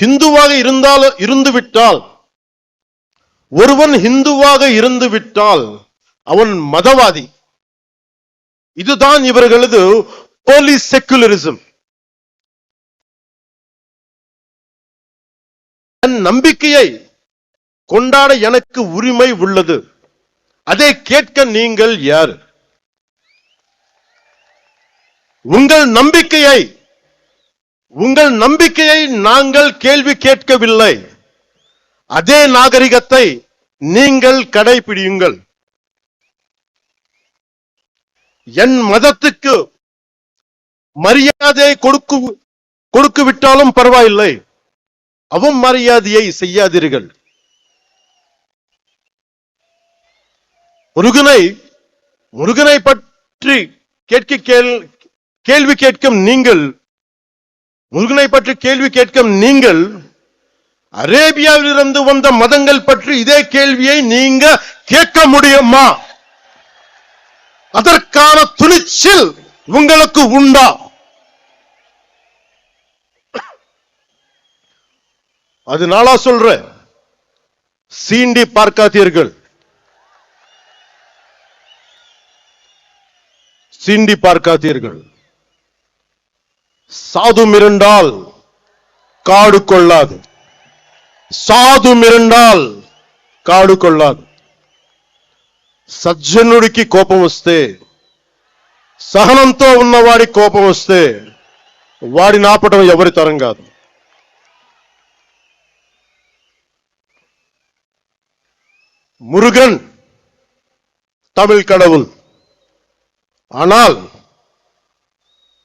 ஹிந்துவாக இருந்தால் இருந்து விட்டால் ஒருவன் ஹிந்துவாக இருந்து விட்டால் அவன் மதவாதி. இதுதான் இவர்களது போலீஸ் செக்குலரிசம் என் நம்பிக்கையை கொண்டாட எனக்கு உரிமை உள்ளது. அதை கேட்க நீங்கள் யார்? உங்கள் நம்பிக்கையை உங்கள் நம்பிக்கையை நாங்கள் கேள்வி கேட்கவில்லை. அதே நாகரிகத்தை நீங்கள் கடைபிடியுங்கள். என் மதத்துக்கு மரியாதை கொடுக்கு கொடுக்கு விட்டாலும் பரவாயில்லை மரியாதையை செய்யாதீர்கள். முருகனை முருகனை பற்றி கேட்க கேள்வி கேட்கும் நீங்கள் முருகனை பற்றி கேள்வி கேட்கும் நீங்கள் அரேபியாவில் இருந்து வந்த மதங்கள் பற்றி இதே கேள்வியை நீங்க கேட்க முடியுமா? அதற்கான துணிச்சல் உங்களுக்கு உண்டா? அது நாளா சொல்றேன். சீண்டி பார்க்காதீர்கள். சீண்டி பார்க்காதீர்கள். சாது மிரண்டால் காடு கொள்ளாது సాధు మిరండాల్ కాడు కొల్లాదు సజ్జనుడికి కోపం వస్తే సహనంతో ఉన్నవాడి కోపం వస్తే వాడిని ఆపడం ఎవరి తరం కాదు முருகன் தமிழ் கடவுள் ஆனால்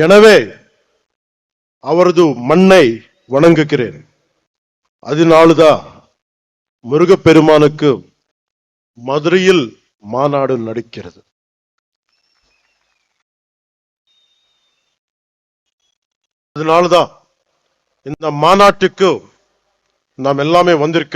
எனவே அவரது மண்ணை வணங்குகிறேன். அதனாலுதான் முருகப்பெருமானுக்கு மதுரையில் மாநாடு நடிக்கிறது. அதனாலதான் இந்த மாநாட்டுக்கு நாம் எல்லாமே வந்திருக்க